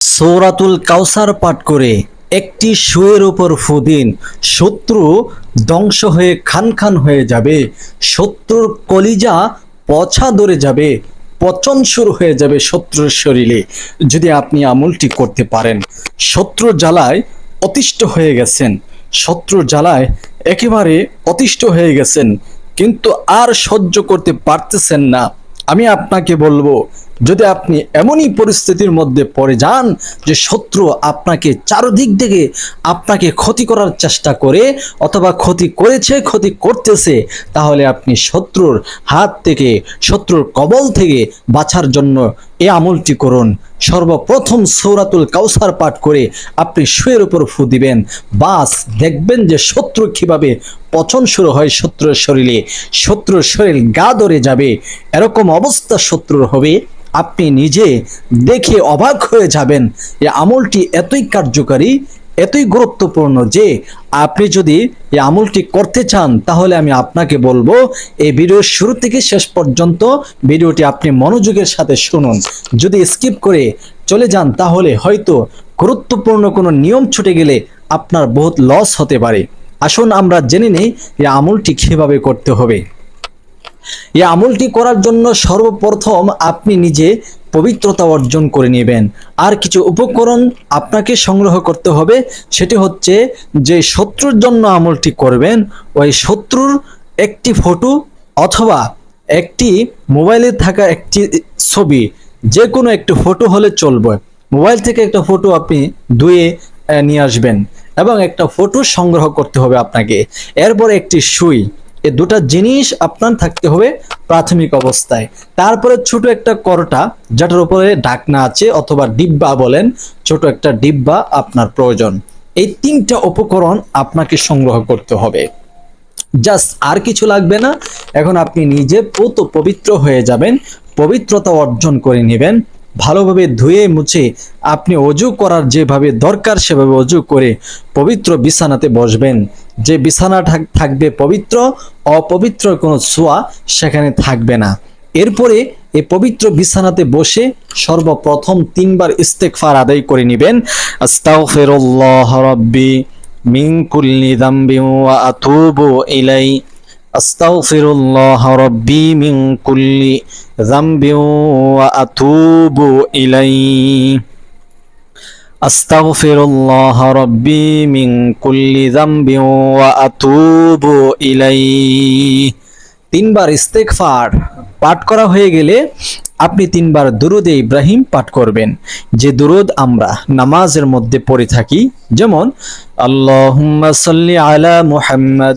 সৌরাতুল কাউসার পাঠ করে একটি শুয়ের উপর ফুদিন শত্রু ধ্বংস হয়ে খান খান হয়ে যাবে। শত্রুর কলিজা পছা ধরে যাবে, পচন শুরু হয়ে যাবে শত্রুর শরীরে। যদি আপনি আমলটি করতে পারেন, শত্রুর জ্বালায় অতিষ্ঠ হয়ে গেছেন। শত্রুর জ্বালায় একেবারে অতিষ্ঠ হয়ে গেছেন, কিন্তু আর সহ্য করতে পারতেছেন না। আমি আপনাকে বলব যদি আপনি এমনই পরিস্থিতির মধ্যে পড়ে যান যে শত্রু আপনাকে চারদিক থেকে আপনাকে ক্ষতি করার চেষ্টা করে অথবা ক্ষতি করেছে, ক্ষতি করতেছে, তাহলে আপনি শত্রুর হাত থেকে, শত্রুর কবল থেকে বাঁচার জন্য এই আমলটি করুন। সর্বপ্রথম সৌরাতুল কাউসার পাঠ করে আপনি শুয়ের উপর ফু দিবেন। বাস, দেখবেন যে শত্রু কীভাবে পচন শুরু হয় শত্রুর শরীরে। শত্রুর শরীর গা ধরে যাবে। এরকম অবস্থা শত্রুর হবে। আপনি নিজে দেখে অবাক হয়ে যাবেন। এ আমলটি এতই কার্যকারী এতই গুরুত্বপূর্ণ যে আপনি যদি এই আমলটি করতে চান, তাহলে আমি আপনাকে বলব, এই ভিডিওর শুরু থেকে শেষ পর্যন্ত ভিডিওটি আপনি মনোযোগের সাথে শুনুন। যদি স্কিপ করে চলে যান, তাহলে হয়তো গুরুত্বপূর্ণ কোনো নিয়ম ছুটে গেলে আপনার বহুত লস হতে পারে। আসুন আমরা জেনে নিই এই আমলটি কীভাবে করতে হবে। এই আমলটি করার জন্য সর্বপ্রথম আপনি নিজে পবিত্রতা অর্জন করে নেবেন। আর কিছু উপকরণ আপনাকে সংগ্রহ করতে হবে, সেটি হচ্ছে যে শত্রুর জন্য আমলটি করবেন, ওই শত্রুর একটি ফটো অথবা একটি মোবাইলে থাকা একটি ছবি যে কোনো একটি ফটো হলে চলবে। মোবাইল থেকে একটা ফটো আপনি ধুয়ে নিয়ে আসবেন এবং একটা ফটো সংগ্রহ করতে হবে আপনাকে। এরপর একটি সুই। এই দুটা জিনিস আপনার থাকতে হবে প্রাথমিক অবস্থায়। তারপরে ছোট একটা করটা, যেটার উপরে ঢাকনা আছে অথবা ডিব্বা বলেন, ছোট একটা ডিব্বা আপনার প্রয়োজন। এই তিনটা উপকরণ আপনাকে সংগ্রহ করতে হবে। জাস্ট আর কিছু লাগবে না। এখন আপনি নিজে পুত পবিত্র হয়ে যাবেন, পবিত্রতা অর্জন করে নেবেন। ভালোভাবে ধুয়ে মুছে আপনি অজু করার যেভাবে দরকার, সেভাবে অজু করে পবিত্র বিছানাতে বসবেন। যে বিছানা থাক- থাকবে পবিত্র, অপবিত্র কোনো ছোঁয়া সেখানে থাকবে না। এরপরে এ পবিত্র বিছানাতে বসে সর্বপ্রথম তিনবার ইস্তেকফার আদায় করে নেবেন। আস্তাগফিরুল্লাহ রাব্বি মিন কুল্লি যামবিন ওয়া আতুবু ইলাই আস্তাগফিরুল্লাহ রাব্বি মিন কুল্লি যামবিন ওয়া আতুবু ইলাই আস্তাগফিরুল্লাহ রাব্বি মিন কুল্লি যামবিন ওয়া আতুবু ইলাই তিনবার ইস্তেগফার পাঠ করা হয়ে গেলে আপনি তিনবার দুরুদে ইব্রাহিম পাঠ করবেন। যে দুরুদ আমরা নামাজের মধ্যে পড়ে থাকি, যেমন, আল্লাহুম্মা সাল্লি আলা মুহাম্মদ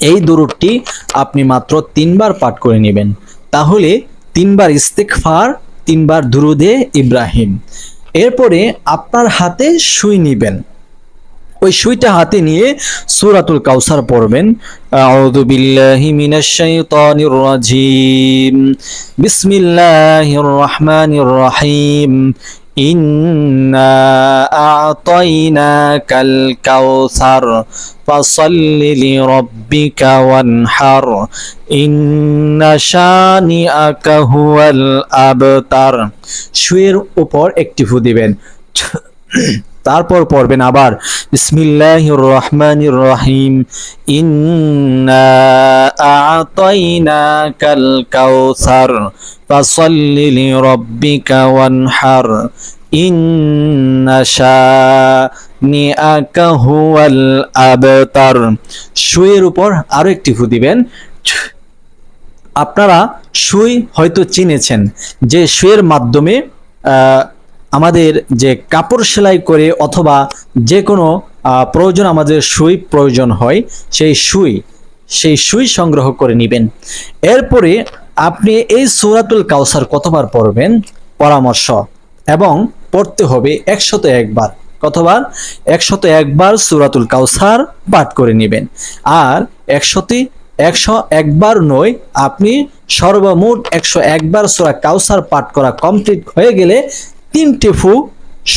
এই দুরুদটি আপনি মাত্র তিনবার পাঠ করে নেবেন। তাহলে তিনবার ইস্তেকফার তিনবার দুরুদে ইব্রাহিম। এরপরে আপনার হাতে সুই নিবেন। ওই সুইটা হাতে নিয়ে সূরাতুল কাউসার পড়বেন। আউযু বিল্লাহি মিনাশ শাইতানির রাজিম। বিসমিল্লাহির রহমানির রহিম। ইন্না আ'তাইনাকাল কাউসার ফাসাল্লি লিরাব্বিকা ওয়ানহার। ইন্না শানিআকা হুয়াল আবতার। সুয়ের উপর একটি ফু দিবেন। তারপর পড়বেন আবার, বিসমিল্লাহির রহমানির রহিম, ইন্না আ'তাইনাকাল কাউসার, ফাসাল্লি লিরাব্বিকা ওয়ানহার, ইন্না শানিআকা হুয়াল আবতার। শুয়ের উপর আরও একটি ফু দিবেন, আপনারা সুই হয়তো চিনেছেন, যে সুইয়ের মাধ্যমে আমাদের যে কাপড় সেলাই করে অথবা যে কোনো প্রয়োজন আমাদের সুই প্রয়োজন হয়, সেই সুই সেই সুই সংগ্রহ করে নেবেন। এরপরে আপনি এই সুরাতুল কাউসার কতবার পড়বেন? পরামর্শ। এবং পড়তে হবে একশত একবার। কতবার? একশত একবার সুরাতুল কাউসার পাঠ করে নেবেন। আর একশতে, একশো একবার নয়, আপনি সর্বমোট একশো একবার সুরা কাউসার পাঠ করা কমপ্লিট হয়ে গেলে তিনটে ফু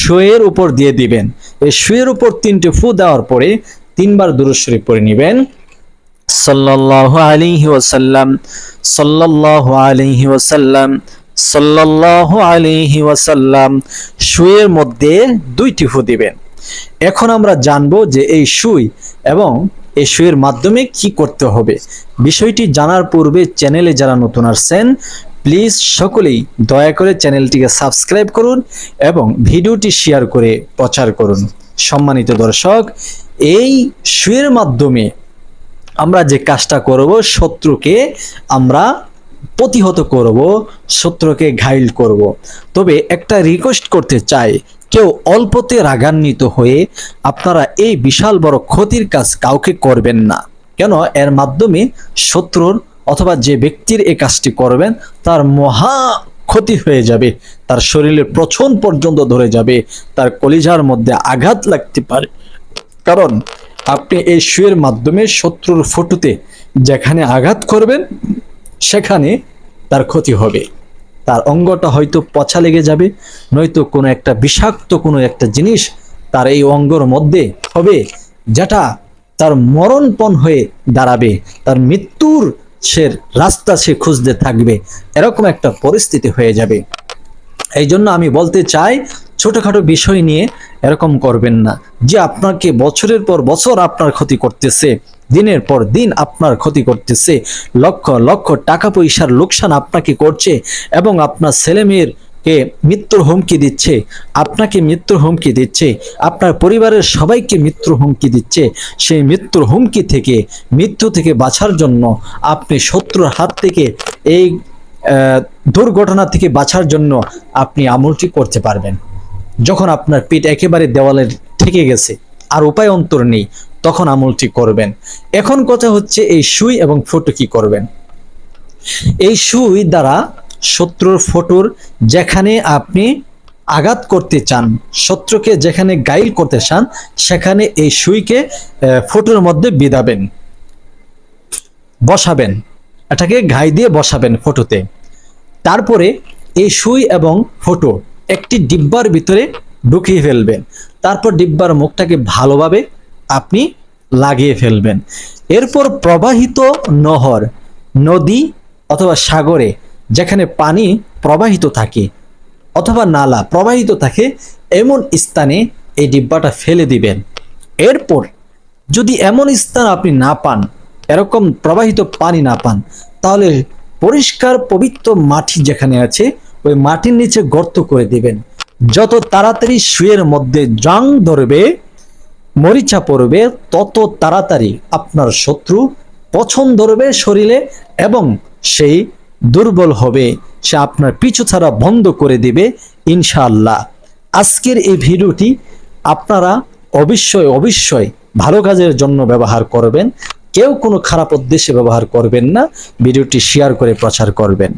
শুয়ের উপর দিয়ে দিবেন। এই শুয়ের উপর তিনটে ফু দেওয়ার পরে তিনবার দুরুদ পরে নেবেন। সাল্লাল্লাহু আলাইহি ওয়াসাল্লাম, সাল্লাল্লাহু আলাইহি ওয়াসাল্লাম, সাল্লাল্লাহু আলাইহি ওয়াসাল্লাম শুয়ের মধ্যে দুইটি ফু দিবেন। এখন আমরা জানব যে এই সুই এবং এই সুইয়ের মাধ্যমে কি করতে হবে। বিষয়টি জানার পূর্বে চ্যানেলে যারা নতুন আসছেন প্লিজ সকলেই দয়া করে চ্যানেলটিকে সাবস্ক্রাইব করুন এবং ভিডিওটি শেয়ার করে প্রচার করুন। সম্মানিত দর্শক, এই সুইয়ের মাধ্যমে আমরা যে কাজটা করব, শত্রুকে আমরা প্রতিহত করব, শত্রুকে ঘাইল করব। তবে একটা রিকোয়েস্ট করতে চাই, কেউ অল্পতে রাগান্বিত হয়ে আপনারা এই বিশাল বড় ক্ষতির কাজ কাউকে করবেন না। কেন? এর মাধ্যমে শত্রুর অথবা যে ব্যক্তির এই কাজটি করবেন, তার মহা ক্ষতি হয়ে যাবে, তার শরীরের প্রচন পর্যন্ত ধরে যাবে, তার কলিজার মধ্যে আঘাত লাগতে পারে। কারণ আপনি এই শুয়ের মাধ্যমে শত্রুর ফটুতে যেখানে আঘাত করবেন, সেখানে তার ক্ষতি হবে। তার অঙ্গটা হয়তো পচা লেগে যাবে, নয়তো কোনো একটা বিষাক্ত কোনো একটা জিনিস তার এই অঙ্গর মধ্যে হবে, যেটা তার মরণপণ হয়ে দাঁড়াবে, তার মৃত্যুর সে রাস্তা সে খুঁজতে থাকবে। এরকম একটা পরিস্থিতি হয়ে যাবে। এই জন্য আমি বলতে চাই, ছোটখাটো বিষয় নিয়ে এরকম করবেন না। যে আপনাকে বছরের পর বছর আপনার ক্ষতি করতেছে, দিনের পর দিন আপনার ক্ষতি করতেছে, লক্ষ লক্ষ টাকা পয়সার লোকসান আপনাকে করছে এবং আপনার ছেলে মেয়ের কে মৃত্যুর হুমকি দিচ্ছে, আপনাকে মৃত্যুর হুমকি দিচ্ছে, আপনার পরিবারের সবাইকে মৃত্যুর হুমকি দিচ্ছে, সেই মৃত্যুর হুমকি থেকে, মৃত্যু থেকে বাঁচার জন্য আপনি শত্রুর হাত থেকে এই দুর্ঘটনা থেকে বাঁচার জন্য আপনি আমলটি করতে পারবেন। যখন আপনার পিঠ একেবারে দেওয়ালে থেকে গেছে, আর উপায় অন্তর নেই, তখন আমলটি করবেন। এখন কথা হচ্ছে এই সুই এবং ফটো কি করবেন? এই সুই দ্বারা শত্রুর ফটোর যেখানে আপনি আঘাত করতে চান, শত্রুকে যেখানে গাইল করতে চান, সেখানে এই সুইকে ফটোর মধ্যে বিদাবেন বসাবেন, এটাকে ঘাই দিয়ে বসাবেন ফটোতে। তারপরে এই সুই এবং ফটো একটি ডিব্বার ভিতরে ঢুকিয়ে ফেলবেন। তারপর ডিব্বার মুখটাকে ভালোভাবে আপনি লাগিয়ে ফেলবেন। এরপর প্রবাহিত নহর, নদী অথবা সাগরে যেখানে পানি প্রবাহিত থাকে অথবা নালা প্রবাহিত থাকে, এমন স্থানে এই ডিব্বাটা ফেলে দিবেন। এরপর যদি এমন স্থান আপনি না পান, এরকম প্রবাহিত পানি না পান, তাহলে পরিষ্কার পবিত্র মাটি যেখানে আছে, ওই মাটির নিচে গর্ত করে দিবেন। যত তাড়াতাড়ি শুয়ের মধ্যে জং ধরবে, মরিচা পড়বে, তত তাড়াতাড়ি আপনার শত্রু পছন্দ ধরবে শরীরে এবং সেই দুর্বল হবে, সে আপনার পিছু ছাড়া বন্ধ করে দেবে ইনশাআল্লাহ। আজকের এই ভিডিওটি আপনারা অবশ্যই অবশ্যই ভালো কাজের জন্য ব্যবহার করবেন, কেউ কোনো খারাপ উদ্দেশ্যে ব্যবহার করবেন না, ভিডিওটি শেয়ার করে প্রচার করবেন।